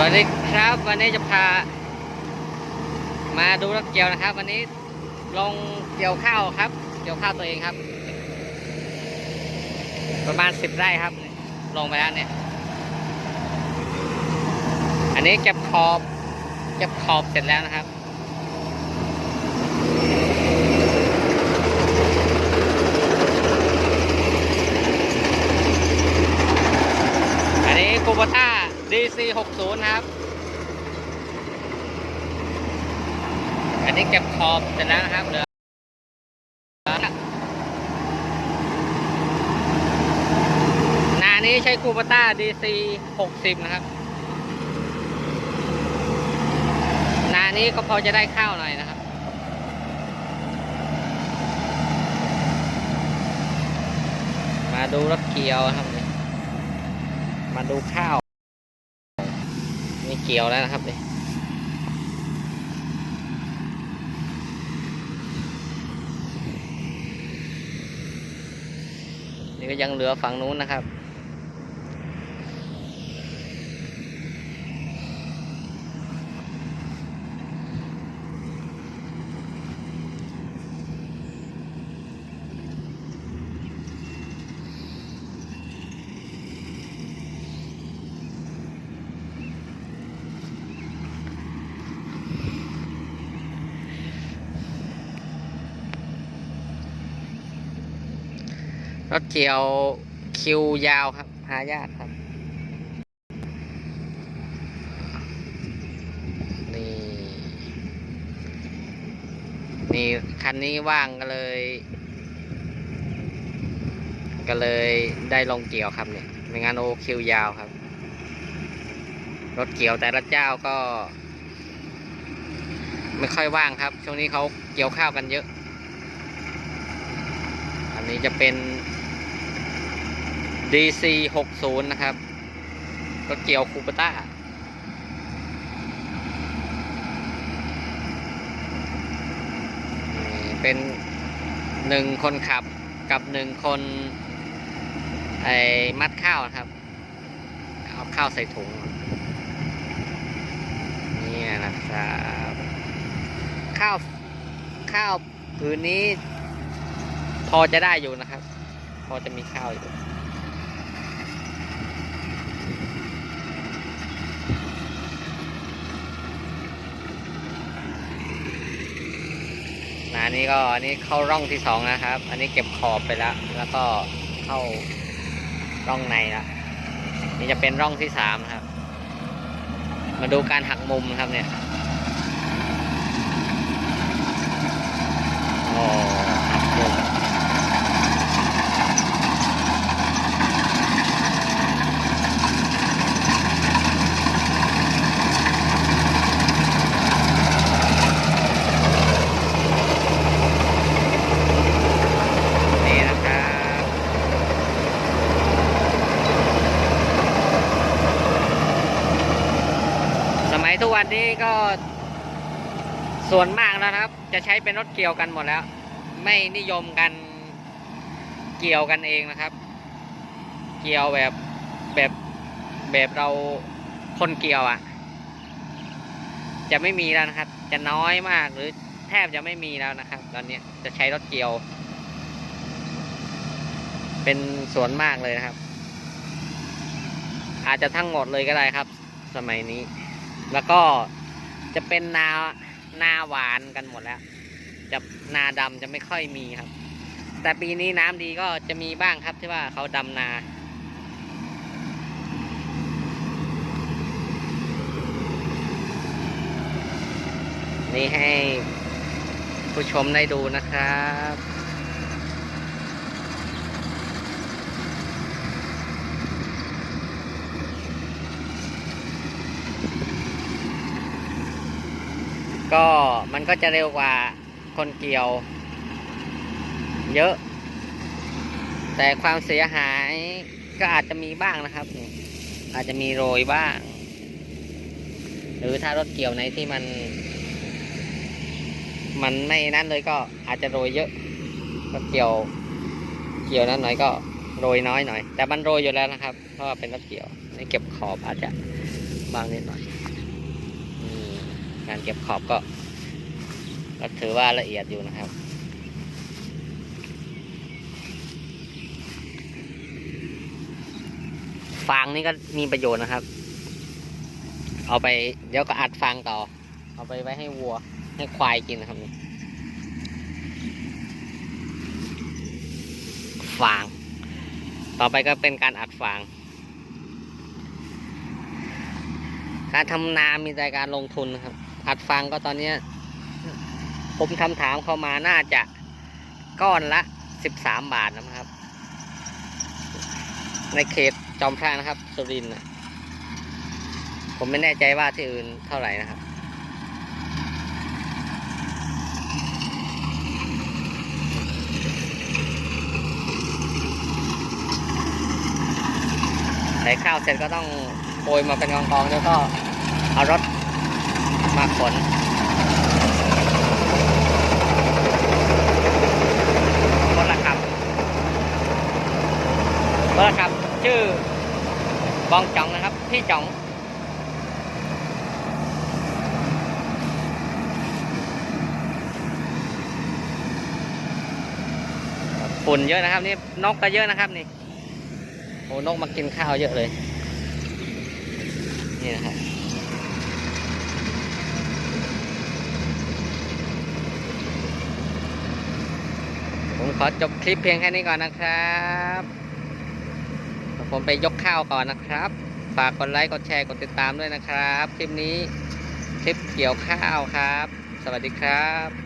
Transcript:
วัสดีครับวันนี้จะพา มาดูรถเกี่ยวนะครับ วันนี้ลงเกี่ยวข้าวครับ เกี่ยวข้าวตัวเองครับ ประมาณสิบไร่ครับ ลงไปแล้วเนี่ย อันนี้เก็บขอบเก็บขอบเสร็จแล้วนะครับ 460 ครับ อันนี้เก็บขอบเสร็จแล้วนะครับเหลือนานี้ใช้คูปต้า DC 60 นะครับ นานี้ก็พอจะได้ข้าวหน่อยนะครับมาดูรถเกี่ยวครับ มาดูข้าว เกี่ยวแล้วนะครับนี่นี่ก็ยังเหลือฝั่งนู้นนะครับ รถเกี่ยวคิวยาวครับ หายากครับ นี่ นี่คันนี้ว่างก็เลย ก็เลยได้ลงเกี่ยวครับเนี่ยไม่งั้นโอคิวยาวครับ รถเกี่ยวแต่ละเจ้าก็ ไม่ค่อยว่างครับ ช่วงนี้เขาเกี่ยวข้าวกันเยอะ อันนี้จะเป็น DC 60นะครับ รถเกี่ยวคูปต้า เป็นหนึ่งคนขับกับหนึ่งคน ไอ้มัดข้าวนะครับ เอาข้าวใส่ถุง นี่นะครับ ข้าว ข้าวผืนนี้ พอจะได้อยู่นะครับ พอจะมีข้าวอยู่ นานี้ก็อันนี้เข้าร่องที่สองนะครับ อันนี้เก็บขอบไปแล้ว แล้วก็เข้าร่องในแล้วนี่จะเป็นร่องที่สามนะครับ มาดูการหักมุมครับเนี่ยโอ้หักมุม นี่นะครับ สมัยทุก วันนี้ก็ส่วนมากแล้วนะครับ จะใช้เป็นรถเกี่ยวกันหมดแล้ว ไม่นิยมกันเกี่ยวกันเองนะครับ เกี่ยวแบบแบบแบบเราคนเกี่ยวอะ่ะ จะไม่มีแล้วนะครับ จะน้อยมากหรือแทบจะไม่มีแล้วนะครับ ตอนนี้จะใช้รถเกี่ยว เป็นส่วนมากเลยนะครับ อาจจะทั้งหมดเลยก็ได้ครับ สมัยนี้ แล้วก็จะเป็นนานาหวานกันหมดแล้ว จะนาดำจะไม่ค่อยมีครับ แต่ปีนี้น้ำดีก็จะมีบ้างครับที่ว่าเขาดำนา นี่ให้ผู้ชมได้ดูนะครับ ก็มันก็จะเร็วกว่าคนเกี่ยว เยอะ แต่ความเสียหายก็อาจจะมีบ้างนะครับ อาจจะมีโรยบ้าง หรือถ้ารถเกี่ยวไหนที่มัน มันไม่นั่นเลยก็อาจจะโรยเยอะรถเกี่ยว เกี่ยวนั้นหน่อยก็โรยน้อยหน่อย แต่มันโรยอยู่แล้วนะครับ เพราะว่าเป็นรถเกี่ยวในเก็บขอบอาจจะบางนิดหน่อย การเก็บขอบก็ก็ถือว่าละเอียดอยู่นะครับ ฟางนี่ก็มีประโยชน์นะครับ เอาไปเดี๋ยวก็อัดฟางต่อ เอาไปไว้ให้วัวให้ควายกินนะครับฟาง ต่อไปก็เป็นการอัดฟาง การทำนามีแต่การลงทุนนะครับ อัดฟางก็ตอนเนี้ยผมทำถามเข้ามาน่าจะก้อนละสิบสามบาทนะครับ ในเขตจอมพระนะครับ สุรินทร์ผมไม่แน่ใจว่าที่อื่นเท่าไหร่นะครับใส่ข้าวเสร็จก็ต้องโปรยมาเป็นกองๆแล้วก็เอารถ มาขนรถละครับรถละครับ ชื่อบองจ่องนะครับ พี่จ่องฝุ่นเยอะนะครับนี่นกก็เยอะนะครับนี่โอ้นกมากินข้าวเยอะเลย นี่นะครับ ขอจบคลิปเพียงแค่นี้ก่อนนะครับ ผมไปยกข้าวก่อนนะครับ ฝากกดไลค์ กดแชร์ กดติดตามด้วยนะครับ คลิปนี้ คลิปเกี่ยวข้าวครับ สวัสดีครับ